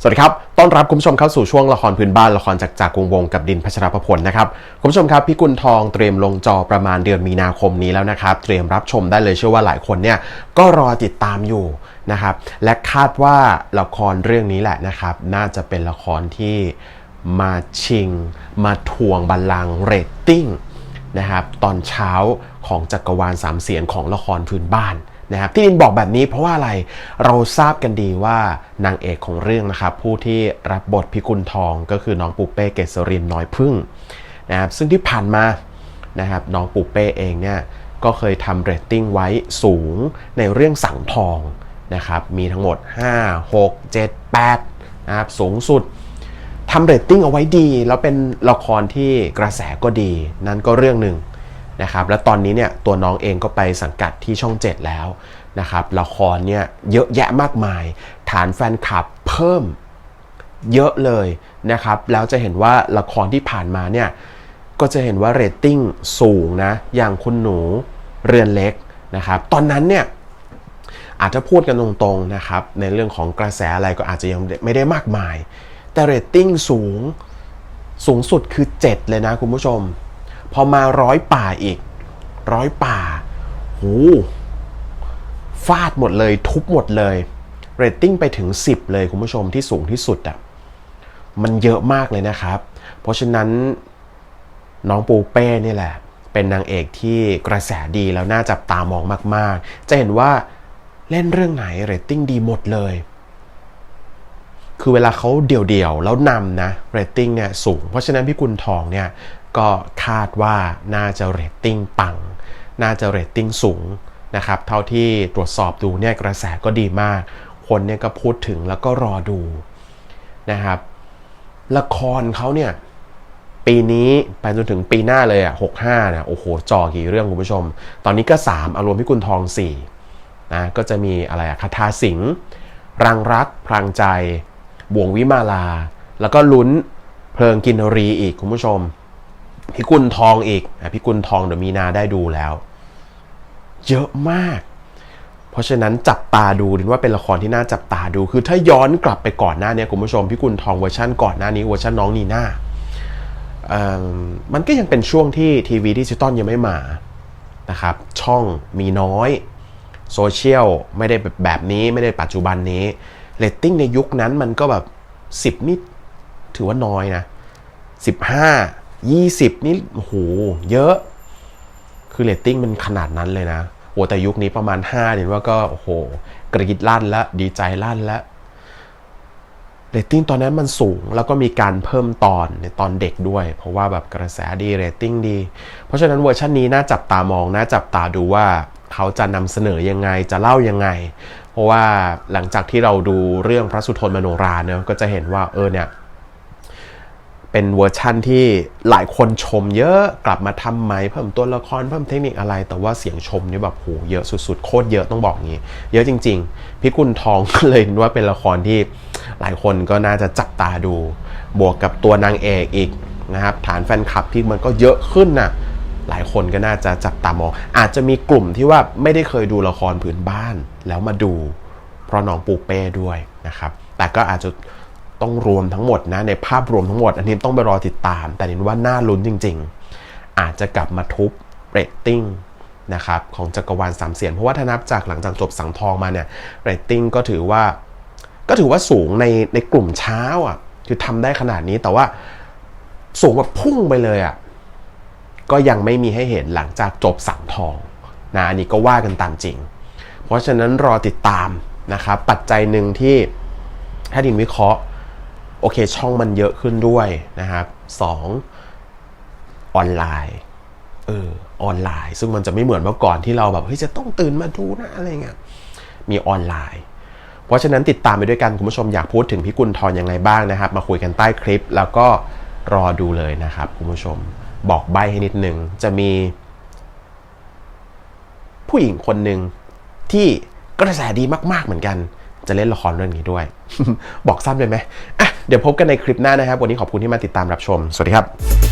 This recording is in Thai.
สวัสดีครับ ต้อนรับคุณผู้ชมเข้าสู่ช่วงละครพื้นบ้านละครจากจากกรุงวงกับดินพัชรพพลนะครับคุณผู้ชมครับพี่กุลทองเตรียมลงจอประมาณเดือนมีนาคมนี้แล้วนะครับ เตรียมรับชมได้เลยเชื่อว่าหลายคนเนี่ยก็รอติดตามอยู่นะครับ และคาดว่าละครเรื่องนี้แหละนะครับ น่าจะเป็นละครที่มาชิง มาทวงบัลลังก์เรตติ้งนะครับ ตอนเช้าของจักรวาลสามเสียนของละครพื้นบ้าน นะครับที่ดินบอกแบบนี้เพราะว่าอะไรเราทราบกันดีว่านางเอกของเรื่องนะครับผู้ที่รับบทพิกุลทองก็คือน้องปูเป้เกษรินน้อยพึ่งนะครับซึ่งที่ผ่านมานะครับน้องปูเป้เองเนี่ยก็เคยทำเรตติ้งไว้สูงในเรื่องสังทองนะครับมีทั้งหมด 5 6 7 8นะครับสูงสุดทำเรตติ้งเอาไว้ดี แล้วเป็นละครที่กระแสก็ดี นั่นก็เรื่องหนึ่ง นะครับแล้วตอนนี้เนี่ยตัวน้องเองก็ไปสังกัดที่ช่อง 7 แล้วนะครับละครเนี่ยเยอะแยะมากมาย ฐานแฟนคลับเพิ่มเยอะเลยนะครับแล้วจะเห็นว่าละครที่ผ่านมาเนี่ยก็จะเห็นว่าเรตติ้งสูงนะอย่างคุณหนูเรือนเล็กนะครับตอนนั้นเนี่ยอาจจะพูดกันตรงๆนะครับในเรื่องของกระแสอะไรก็อาจจะยังไม่ได้มากมาย แต่เรตติ้งสูงสูงสุดคือ 7 เลยนะคุณผู้ชม พอมาร้อยป่าอีก ร้อยป่าหูฟาดหมดเลย ทุบหมดเลยเรตติ้งไปถึง 10 เลยคุณผู้ชมที่สูงที่สุดอะ่ะมันเยอะมากเลยนะครับ เพราะฉะนั้นน้องปูเป้นี่แหละ เป็นนางเอกที่กระแสดีแล้วน่าจับตามองมาก ๆ จะเห็นว่าเล่นเรื่องไหนเรตติ้งดีหมดเลย คือเวลาเขาเดี่ยวๆ แล้วนำนะเรตติ้งเนี่ยสูง เพราะฉะนั้นพี่กุลทองเนี่ย ก็คาดว่าน่าจะเรตติ้งปัง น่าจะเรตติ้งสูงนะครับ เท่าที่ตรวจสอบดูเนี่ยกระแสก็ดีมาก คนเนี่ยก็พูดถึงแล้วก็รอดูนะครับ ละครเขาเนี่ยปีนี้ไปจนถึงปีหน้าเลยอะหกห้าเนี่ยโอ้โหจอกี่เรื่องคุณผู้ชม ตอนนี้ก็ 3 อารมณ์พิกุลทอง4นะก็จะมีอะไรอะคาถาสิงห์รังรัก พรางใจ บ่วงวิมาลา แล้วก็ลุ้นเพลิงกินรีอีกคุณผู้ชม พิกุลทองอีกอะพิกุลทองเดี๋ยวมีนาได้ดูแล้ว เยอะมาก เพราะฉะนั้นจับตาดูดิว่าเป็นละครที่น่าจับตาดู คือถ้าย้อนกลับไปก่อนหน้านี้คุณผู้ชมพิกุลทองเวอร์ชันก่อนหน้านี้เวอร์ชันน้องนีน่าเอิ่มมันก็ยังเป็นช่วงที่ทีวีดิจิตอลยังไม่มานะครับ ช่องมีน้อย โซเชียลไม่ได้แบบแบบนี้ไม่ได้ปัจจุบันนี้เรตติ้งในยุคนั้นมันก็แบบ 10 นี่ถือว่าน้อยนะ 15 20 นี่โอ้โหเยอะ คือเรตติ้งมันขนาดนั้นเลยนะโอ้แต่ยุคนี้ประมาณ5เนี่ยว่าก็โอ้โห กระยิดลั่นแล้วดีใจลั่นแล้วเรตติ้งตอนนั้นมันสูงแล้วก็มีการเพิ่มตอนในตอนเด็กด้วย เพราะว่าแบบกระแสดีเรตติ้งดี เพราะฉะนั้นเวอร์ชันนี้น่าจับตามองน่าจับตาดูว่าเขาจะนำเสนอยังไงจะเล่ายังไง เพราะว่าหลังจากที่เราดูเรื่องพระสุทนมโนราเนะก็จะเห็นว่าเออเนี่ย เป็นเวอร์ชั่นที่หลายคนชมเยอะกลับมาทำไหมเพิ่มตัวละครเพิ่มเทคนิคอะไร แต่ว่าเสียงชมนี่แบบโหเยอะสุดๆ โคตรเยอะต้องบอกงี้ เยอะจริง ๆ พี่กุลทองก็เลยว่าเป็นละครที่หลายคนก็น่าจะจับตาดู บวกกับตัวนางเอกอีกนะครับฐานแฟนคลับที่มันก็เยอะขึ้นน่ะหลายคนก็น่าจะจับตามอง อาจจะมีกลุ่มที่ว่าไม่ได้เคยดูละครพื้นบ้านแล้วมาดู เพราะน้องปูเป้ด้วยนะครับ แต่ก็อาจจะ ต้องรวมทั้งหมดนะในภาพรวมทั้งหมด อันนี้ต้องไปรอติดตาม แต่นินว่าน่าลุ้นจริง ๆ อาจจะกลับมาทุบเรตติ้งนะครับของจักรวาลสามเสียนเพราะว่าถ้านับจากหลังจากจบสังทองมาเนี่ยเรตติ้งก็ถือว่า ก็ถือว่าสูงในในกลุ่มเช้าอะคือทำได้ขนาดนี้แต่ว่าสูงแบบพุ่งไปเลยอะก็ยังไม่มีให้เห็นหลังจากจบสังทองนะอันนี้ก็ว่ากันตามจริง เพราะฉะนั้นรอติดตามนะครับปัจจัยหนึ่งที่ถ้าดินวิเคราะห์ อเคช่องมันเยอะขึ้นด้วยนะครับสองออนไลน์เออออนไลน์ ซึ่งมันจะไม่เหมือนเมื่อก่อนที่เราแบบเฮ้ยจะต้องตื่นมาดูนะอะไรเงี้ยมีออนไลน์ เพราะฉะนั้นติดตามไปด้วยกัน คุณผู้ชมอยากพูดถึงพี่กุลทรยังไงบ้างนะครับ มาคุยกันใต้คลิป แล้วก็รอดูเลยนะครับคุณผู้ชมบอกใบให้นิดนึงจะมี ผู้หญิงคนหนึ่งที่กระแสดีมาก ๆ เหมือนกัน จะเล่นละครเรื่องนี้ด้วย บอกซ้ำเลยไหมอะ เดี๋ยวพบกันในคลิปหน้านะครับ วันนี้ขอบคุณที่มาติดตามรับชม สวัสดีครับ